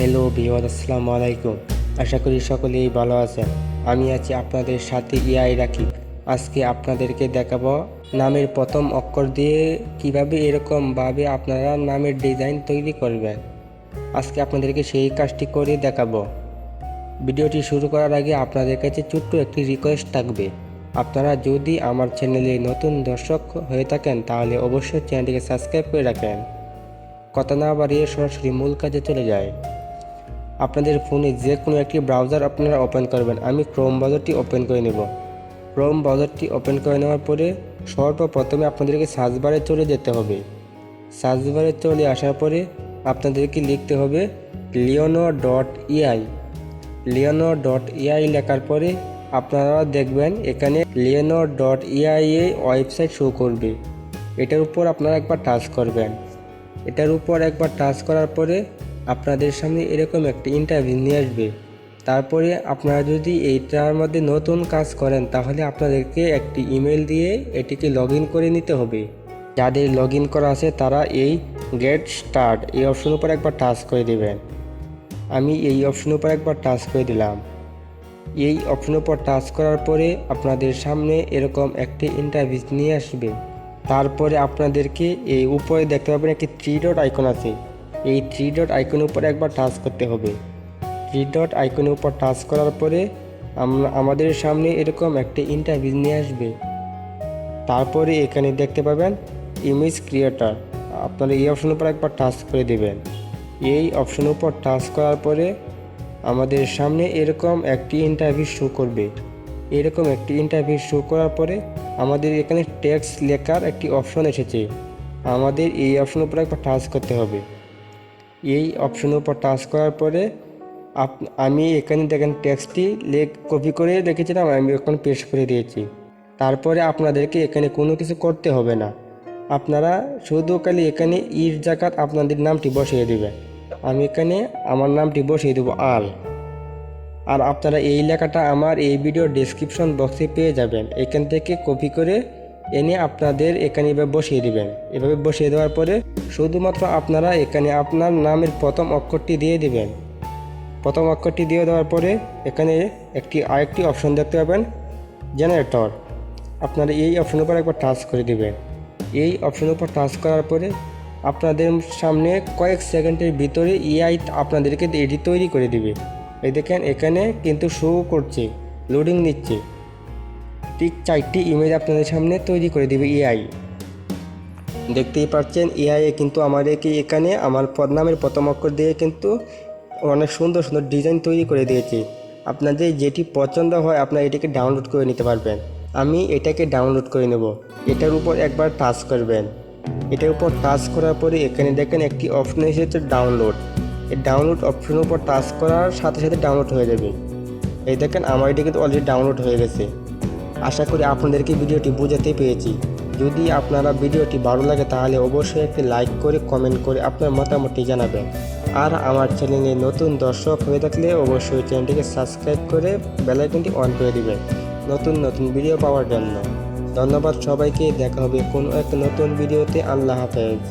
Hello Bihar আসসালামু আলাইকুম। আশা করি সকলেই ভালো আছেন। আমি আছি আপনাদের সাথে ইয়াই রাখি আজকে আপনাদেরকে দেখাবো নামের প্রথম অক্ষর দিয়ে কীভাবে এরকমভাবে আপনারা নামের ডিজাইন তৈরি করবেন। আজকে আপনাদেরকে সেই কাজটি করে দেখাবো। ভিডিওটি শুরু করার আগে আপনাদের কাছে ছোট্ট একটি রিকোয়েস্ট থাকবে। আপনারা যদি আমার চ্যানেলে নতুন দর্শক হয়ে থাকেন, তাহলে অবশ্যই চ্যানেলটিকে সাবস্ক্রাইব করে রাখেন। কথা না বাড়িয়ে সরাসরি মূল কাজে চলে যায় আপনাদের ফোনে যে কোনো একটি ব্রাউজার আপনারা ওপেন করবেন। আমি ক্রোম ব্রাউজারটি ওপেন করে নেব। ক্রোম ব্রাউজারটি ওপেন করে নেওয়ার পরে সর্বপ্রথমে আপনাদেরকে সার্চ বারে চলে যেতে হবে। সার্চ বারে চলে আসার পরে আপনাদেরকে লিখতে হবে লিওনো ডট ইআই লিওনো ডট ইআই লেখার পরে আপনারা দেখবেন এখানে লিওনো ডট ইআই এ ওয়েবসাইট শো করবে। এটার উপর আপনারা একবার টাচ করবেন। এটার উপর একবার টাচ করার পরে আপনাদের সামনে এরকম একটি ইন্টারভিউ নিয়ে আসবে। তারপরে আপনারা যদি এইটার মধ্যে নতুন কাজ করেন, তাহলে আপনাদেরকে একটি ইমেল দিয়ে এটিকে লগ করে নিতে হবে। যাদের লগ করা আছে, তারা এই গেট স্টার্ট এই অপশন উপর একবার টাচ করে দেবেন। আমি এই অপশন উপর একবার টাচ করে দিলাম। এই অপশনের উপর টাচ করার পরে আপনাদের সামনে এরকম একটি ইন্টারভিউ নিয়ে আসবে। তারপরে আপনাদেরকে এই উপরে দেখতে পাবেন একটি থ্রি ডট আইকন আছে। এই থ্রি ডট আইকনের উপর একবার টাচ করতে হবে। থ্রি ডট আইকনের উপর টাচ করার পরে আমরা, আমাদের সামনে এরকম একটি ইন্টারভিউ নিয়ে আসবে। তারপরে এখানে দেখতে পাবেন ইমেজ ক্রিয়েটার আপনারা এই অপশনের উপর একবার টাচ করে দেবেন। এই অপশনের উপর টাচ করার পরে আমাদের সামনে এরকম একটি ইন্টারভিউ শো করবে। এরকম একটি ইন্টারভিউ শো করার পরে আমাদের এখানে টেক্সট লেখার একটি অপশন এসেছে। আমাদের এই অপশনের উপর একবার টাচ করতে হবে। এই অপশনের উপর টাচ করার পরে আপ, আমি এখানে দেখেন টেক্সটটি লেখ কপি করে রেখেছিলাম আমি এখন পেস্ট করে দিয়েছি। তারপরে আপনাদেরকে এখানে কোনো কিছু করতে হবে না। আপনারা শুধু খালি এখানে ইর জাকাত আপনাদের নামটি বসিয়ে দেবে। আমি এখানে আমার নামটি বসিয়ে দেবো আল। আর আপনারা এই লেখাটা আমার এই ভিডিও ডেসক্রিপশন বক্সে পেয়ে যাবেন। এখান থেকে কপি করে এনে আপনাদের এখানে এভাবে বসিয়ে দিবেন। এভাবে বসিয়ে দেওয়ার পরে শুধুমাত্র আপনারা এখানে আপনার নামের প্রথম অক্ষরটি দিয়ে দিবেন। প্রথম অক্ষরটি দিয়ে দেওয়ার পরে এখানে একটি আরেকটি অপশন দেখতে পাবেন, জেনারেটর। আপনারা এই অপশনের উপর একবার টাচ করে দিবেন। এই অপশনের উপর টাচ করার পরে আপনাদের সামনে কয়েক সেকেন্ডের ভিতরে ইআই আপনাদেরকে এটি তৈরি করে দিবে। এই দেখেন এখানে কিন্তু শো করছে লোডিং নিচ্ছে। ঠিক চারটি ইমেজ আপনাদের সামনে তৈরি করে দিবে এআই দেখতেই পাচ্ছেন এআই কিন্তু আমাদেরকে এখানে আমার পদ নামের প্রথম অক্ষর দিয়ে কিন্তু অনেক সুন্দর সুন্দর ডিজাইন তৈরি করে দিয়েছে। আপনাদের যেটি পছন্দ হয়, আপনারা এটাকে ডাউনলোড করে নিতে পারবেন। আমি এটাকে ডাউনলোড করে নেব। এটার উপর একবার টাচ করবেন। এটার উপর টাচ করার পরে এখানে দেখেন একটি অপশন এসেছে ডাউনলোড এই ডাউনলোড অপশনের উপর টাচ করার সাথে সাথে ডাউনলোড হয়ে যাবে। এই দেখেন, আমার এটা কিন্তু অলরেডি ডাউনলোড হয়ে গেছে। আশা করি আপনাদেরকে ভিডিওটি বোঝাতে পেরেছি। যদি আপনারা ভিডিওটি ভালো লাগে, তাহলে অবশ্যই একটি লাইক করে, কমেন্ট করে আপনার মতামতটি জানাবেন। আর আমার চ্যানেলে নতুন দর্শক হয়ে থাকলে অবশ্যই চ্যানেলটিকে সাবস্ক্রাইব করে বেলাইকনটি অন করে দেবেন নতুন নতুন ভিডিও পাওয়ার জন্য। ধন্যবাদ সবাইকে, দেখা হবে কোনো এক নতুন ভিডিওতে। আল্লাহ হাফেজ।